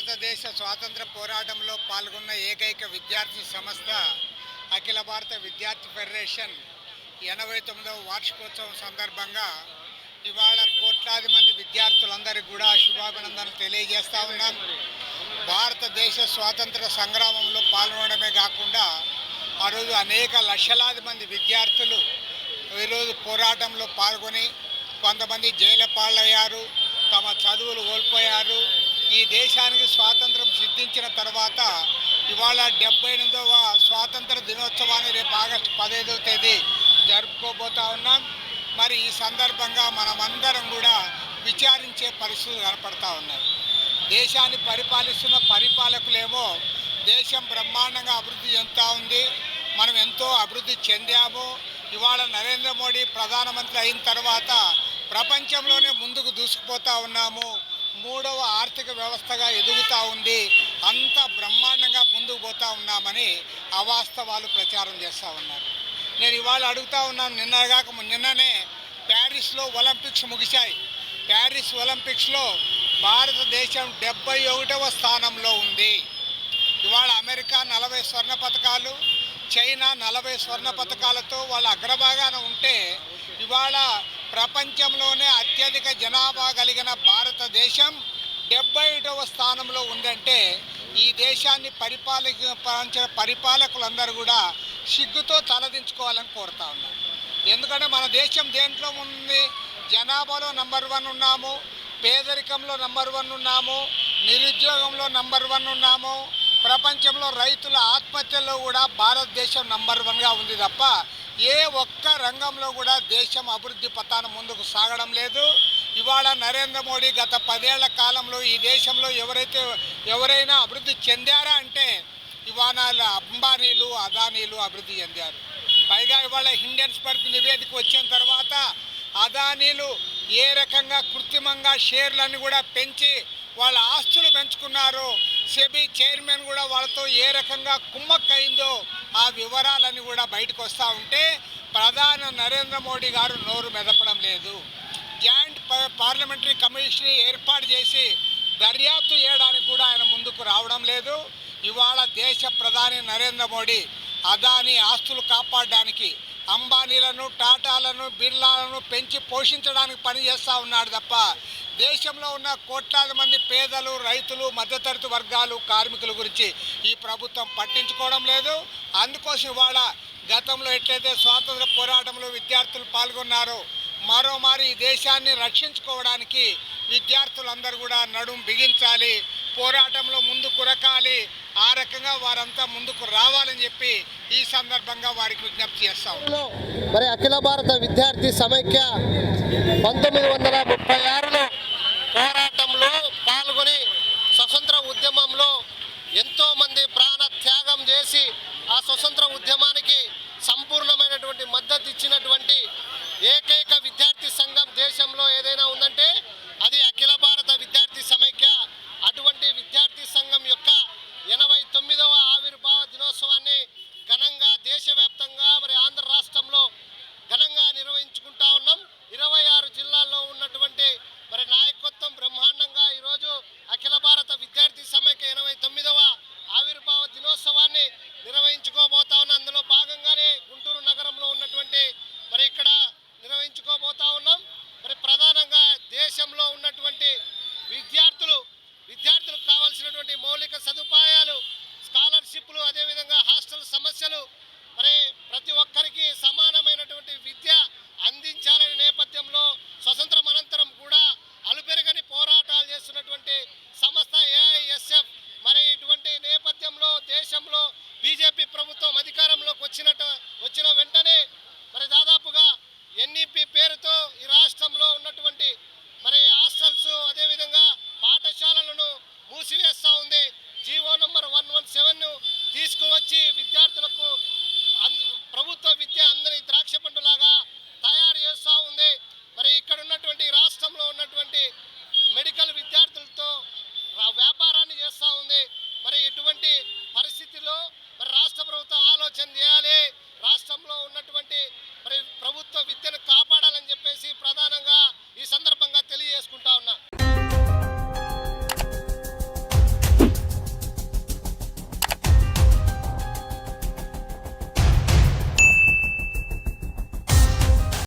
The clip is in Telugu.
భారతదేశ స్వాతంత్ర పోరాటంలో పాల్గొన్న ఏకైక విద్యార్థి సంస్థ అఖిల భారత విద్యార్థి ఫెడరేషన్. ఎనభై తొమ్మిదవ వార్షికోత్సవం సందర్భంగా ఇవాళ కోట్లాది మంది విద్యార్థులందరికీ కూడా శుభాభినందనలు తెలియజేస్తా ఉన్నాం. భారతదేశ స్వాతంత్ర సంగ్రామంలో పాల్గొనడమే కాకుండా ఆ రోజు అనేక లక్షలాది మంది విద్యార్థులు ఈరోజు పోరాటంలో పాల్గొని కొంతమంది జైలు పాలయ్యారు తమ చదువులు కోల్పోయారు ఈ దేశానికి స్వాతంత్రం సిద్ధించిన తర్వాత ఇవాళ డెబ్బై ఎనిమిదవ స్వాతంత్ర దినోత్సవాన్ని రేపు ఆగస్టు పదహైదవ తేదీ జరుపుకోబోతా ఉన్నాం. మరి ఈ సందర్భంగా మనమందరం కూడా విచారించే పరిస్థితులు కనపడతా ఉన్నాయి. దేశాన్ని పరిపాలిస్తున్న పరిపాలకులేమో దేశం బ్రహ్మాండంగా అభివృద్ధి చెందుతూ ఉంది. మనం ఎంతో అభివృద్ధి చెందాము. ఇవాళ నరేంద్ర మోడీ ప్రధానమంత్రి అయిన తర్వాత ప్రపంచంలోనే ముందుకు దూసుకుపోతా ఉన్నాము. మూడవ ఆర్థిక వ్యవస్థగా ఎదుగుతూ ఉంది. అంత బ్రహ్మాండంగా ముందుకు పోతా ఉన్నామని అవాస్తవాలు ప్రచారం చేస్తూ ఉన్నారు. నేను ఇవాళ అడుగుతా ఉన్నాను నిన్నగాక నిన్ననే ప్యారిస్లో ఒలింపిక్స్ ముగిశాయి. ప్యారిస్ ఒలింపిక్స్లో భారతదేశం డెబ్బై ఒకటవ స్థానంలో ఉంది. ఇవాళ అమెరికా నలభై స్వర్ణ పథకాలు చైనా నలభై స్వర్ణ పథకాలతో వాళ్ళ అగ్రభాగాన ఉంటే ఇవాళ ప్రపంచంలోనే అత్యధిక జనాభా కలిగిన భారతదేశం డెబ్బై ఏడవ స్థానంలో ఉందంటే ఈ దేశాన్ని పరిపాలించిన పరిపాలకులందరూ కూడా సిగ్గుతో తలదించుకోవాలని కోరుతా ఉన్నారు ఎందుకంటే మన దేశం దేంట్లో ఉంది? జనాభాలో నంబర్ వన్ ఉన్నాము పేదరికంలో నంబర్ వన్ ఉన్నాము నిరుద్యోగంలో నంబర్ వన్ ఉన్నాము ప్రపంచంలో రైతుల ఆత్మహత్యల్లో కూడా భారతదేశం నంబర్ వన్గా ఉంది తప్ప ఏ ఒక్క రంగంలో కూడా దేశం అభివృద్ధి పథాన ముందుకు సాగడం లేదు. ఇవాళ నరేంద్ర మోడీ గత పదేళ్ళ కాలంలో ఈ దేశంలో ఎవరైతే ఎవరైనా అభివృద్ధి చెందారా అంటే ఇవాళ అంబానీలు అదానీలు అభివృద్ధి చెందారు. పైగా ఇవాళ ఇండియన్ స్పర్క్ నివేదిక వచ్చిన తర్వాత అదానీలు ఏ రకంగా కృత్రిమంగా షేర్లను కూడా పెంచి వాళ్ళ ఆస్తులు పెంచుకున్నారు సెబీ చైర్మన్ కూడా వాళ్ళతో ఏ రకంగా కుమ్మక్కయిందో వివరాలన్నీ కూడా బయటకు వస్తూ ఉంటే ప్రధాని నరేంద్ర మోడీ గారు నోరు మెదపడం లేదు. జాయింట్ పార్లమెంటరీ కమిషన్ ఏర్పాటు చేసి దర్యాప్తు చేయడానికి కూడా ఆయన ముందుకు రావడం లేదు. ఇవాళ దేశ ప్రధాని నరేంద్ర మోడీ అదాని ఆస్తులు కాపాడడానికి అంబానీలను టాటాలను బిర్లాలను పెంచి పోషించడానికి పనిచేస్తూ ఉన్నాడు తప్ప దేశంలో ఉన్న కోట్లాది మంది పేదలు రైతులు మధ్యతరగతి వర్గాలు కార్మికుల గురించి ఈ ప్రభుత్వం పట్టించుకోవడం లేదు. అందుకోసం ఇవాళ గతంలో ఎట్లయితే స్వాతంత్ర పోరాటంలో విద్యార్థులు పాల్గొన్నారో మరోమారి ఈ దేశాన్ని రక్షించుకోవడానికి విద్యార్థులందరూ కూడా నడుం బిగించాలి పోరాటంలో ముందు కురకాలి ఆ రకంగా వారంతా ముందుకు రావాలని చెప్పి ఈ సందర్భంగా వారికి విజ్ఞప్తి చేస్తాం. మరి అఖిల భారత విద్యార్థి సమైక్య పంతొమ్మిది వందల ముప్పై ఆరులో పోరాటంలో పాల్గొని స్వతంత్ర ఉద్యమంలో ఎంతో మంది ప్రాణ త్యాగం చేసి ఆ స్వతంత్ర ఉద్యమానికి సంపూర్ణమైనటువంటి మద్దతు ఇచ్చినటువంటి ఏకైక అదేవిధంగా హాస్టల్ సమస్యలు మరి ప్రతి ఒక్కరికి సమానమైనటువంటి విద్య అందించాలనే నేపథ్యంలో స్వతంత్రం అనంతరం కూడా అలుపెరగని పోరాటాలు చేస్తున్నటువంటి సంస్థ ఏఐఎస్ఎఫ్. మరి ఇటువంటి నేపథ్యంలో దేశంలో బీజేపీ ప్రభుత్వం అధికారంలోకి వచ్చినట్టు వచ్చిన వెంటనే మరి దాదాపుగా ఎన్ఈపి పేరుతో ఈ రాష్ట్రంలో ఉన్నటువంటి మరి హాస్టల్స్ అదేవిధంగా పాఠశాలలను మూసివేస్తాం.